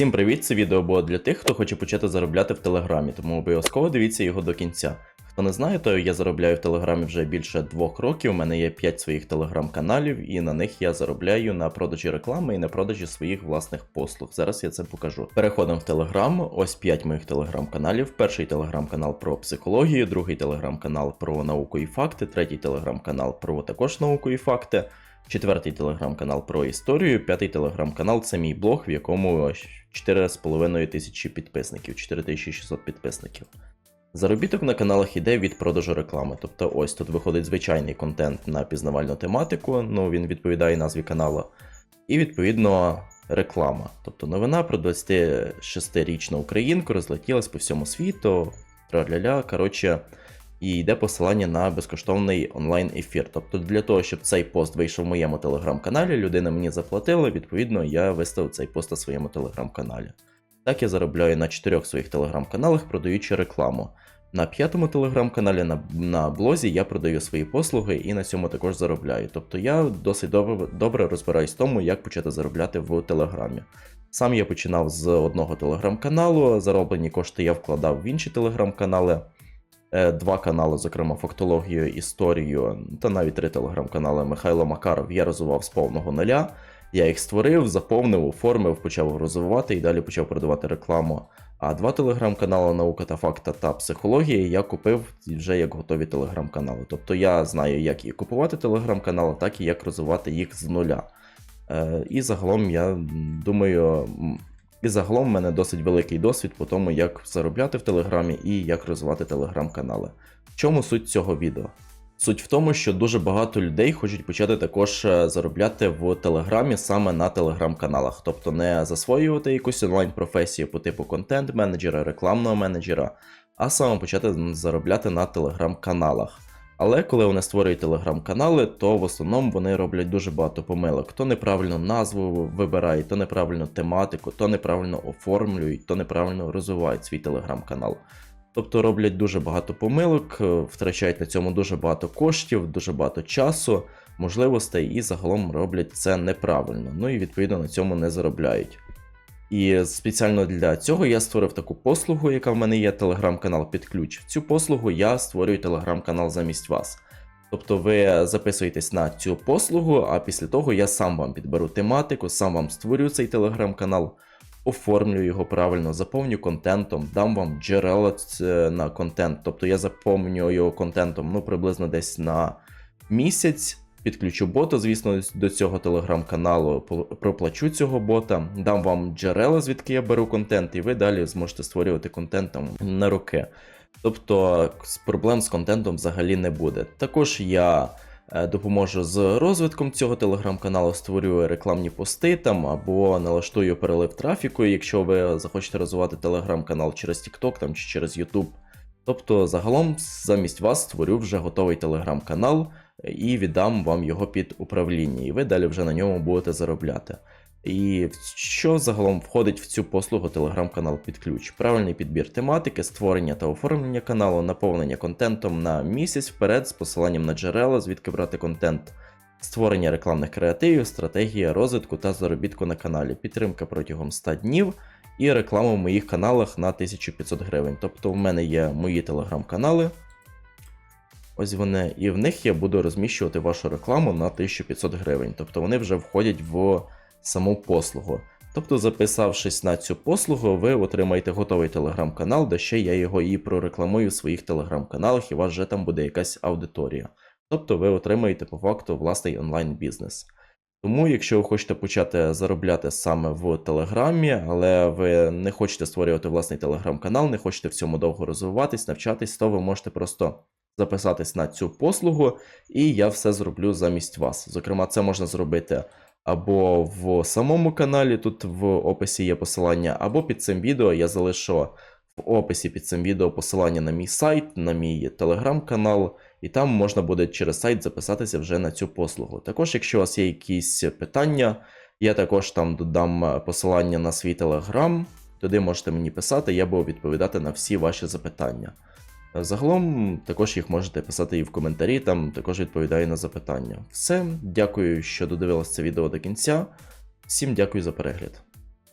Всім привіт! Це відео було для тих, хто хоче почати заробляти в Телеграмі, тому обов'язково дивіться його до кінця. Хто не знає, то я заробляю в Телеграмі вже більше двох років. У мене є 5 своїх телеграм-каналів, і на них я заробляю на продажі реклами і на продажі своїх власних послуг. Зараз я це покажу. Переходимо в Телеграм. Ось 5 моїх телеграм-каналів. Перший телеграм-канал про психологію, другий телеграм-канал про науку і факти, третій телеграм-канал про також науку і факти. Четвертий телеграм-канал про історію, п'ятий телеграм-канал це мій блог, в якому 4,5 тисячі підписників, 4600 підписників. Заробіток на каналах іде від продажу реклами. Тобто ось тут виходить звичайний контент на пізнавальну тематику, ну він відповідає назві каналу. І відповідно реклама. Тобто новина про 26-річну українку розлетілась по всьому світу, траля-ля, коротше, і йде посилання на безкоштовний онлайн-ефір. Тобто для того, щоб цей пост вийшов в моєму телеграм-каналі, людина мені заплатила, відповідно, я виставив цей пост на своєму телеграм-каналі. Так я заробляю на чотирьох своїх телеграм-каналах, продаючи рекламу. На п'ятому телеграм-каналі на, на блозі я продаю свої послуги і на цьому також заробляю. Тобто я досить добре, добре розбираюсь в тому, як почати заробляти в телеграмі. Сам я починав з одного телеграм-каналу, зароблені кошти я вкладав в інші телеграм-канали. Е, Два канали, зокрема, фактологію, історію та навіть три телеграм-канали Михайло Макаров я розвивав з повного нуля. Я їх створив, заповнив, оформив, почав розвивати і далі почав продавати рекламу. А два телеграм-канали Наука та факта та психологія я купив вже як готові телеграм-канали. Тобто я знаю, як і купувати телеграм-канали, так і як розвивати їх з нуля. Е, І загалом я думаю, і загалом в мене досить великий досвід по тому, як заробляти в Телеграмі і як розвивати телеграм-канали. В чому суть цього відео? Суть в тому, що дуже багато людей хочуть почати також е, заробляти в Телеграмі саме на телеграм-каналах, тобто не засвоювати якусь онлайн-професію по типу контент-менеджера, рекламного менеджера, а саме почати заробляти на телеграм-каналах. Але коли вони створюють телеграм-канали, то в основному вони роблять дуже багато помилок. То неправильно назву вибирають, то неправильно тематику, то неправильно оформлюють, то неправильно розвивають свій телеграм-канал. Тобто роблять дуже багато помилок, е, втрачають на цьому дуже багато коштів, дуже багато часу, можливостей і загалом роблять це неправильно. Ну і відповідно на цьому не заробляють. І спеціально для цього я створив таку послугу, яка в мене є телеграм-канал під ключ. В цю послугу я створюю телеграм-канал замість вас. Тобто ви записуєтесь на цю послугу, а після того я сам вам підберу тематику, сам вам створю цей телеграм-канал, оформлю його правильно, заповню контентом, дам вам джерела е, на контент. Тобто я заповню його контентом ну, приблизно десь на місяць. Підключу бота, звісно, до цього телеграм-каналу, проплачу цього бота, дам вам джерела, звідки я беру контент, і ви далі зможете створювати контент там на роки. Тобто проблем з контентом взагалі не буде. Також я е, допоможу з розвитком цього телеграм-каналу, створюю рекламні пости там або налаштую перелив трафіку, якщо ви захочете розвивати телеграм-канал через TikTok там, чи через YouTube. Тобто, загалом, замість вас створю вже готовий телеграм-канал і віддам вам його під управління, і ви далі вже на ньому будете заробляти. І що загалом входить в цю послугу телеграм-канал під ключ? Правильний підбір тематики, створення та оформлення каналу, наповнення контентом на місяць вперед з посиланням на джерела, звідки брати контент, створення рекламних креативів, стратегія розвитку та заробітку на каналі, підтримка протягом 100 днів і реклама в моїх каналах на 1500 гривень. Тобто в мене є мої телеграм-канали. Ось вони, і в них я буду розміщувати вашу рекламу на 1500 гривень. Тобто вони вже входять в саму послугу. Тобто, записавшись на цю послугу, ви отримаєте готовий телеграм-канал, де ще я його і прорекламую в своїх телеграм-каналах, і у вас вже там буде якась аудиторія. Тобто ви отримаєте по факту власний онлайн-бізнес. Тому, якщо ви хочете почати заробляти саме в Телеграмі, але ви не хочете створювати власний телеграм-канал, не хочете в цьому довго розвиватись, навчатись, то ви можете просто записатись на цю послугу, і я все зроблю замість вас. Зокрема, це можна зробити або в самому каналі, тут в описі є посилання, або під цим відео я залишу в описі під цим відео посилання на мій сайт, на мій телеграм-канал, і там можна буде через сайт записатися вже на цю послугу. Також, якщо у вас є якісь питання, я також там додам посилання на свій телеграм, туди можете мені писати, я буду відповідати на всі ваші запитання. Загалом також їх можете писати і в коментарі, там також відповідаю на запитання. Все, дякую, що додивилися це відео до кінця. Всім дякую за перегляд.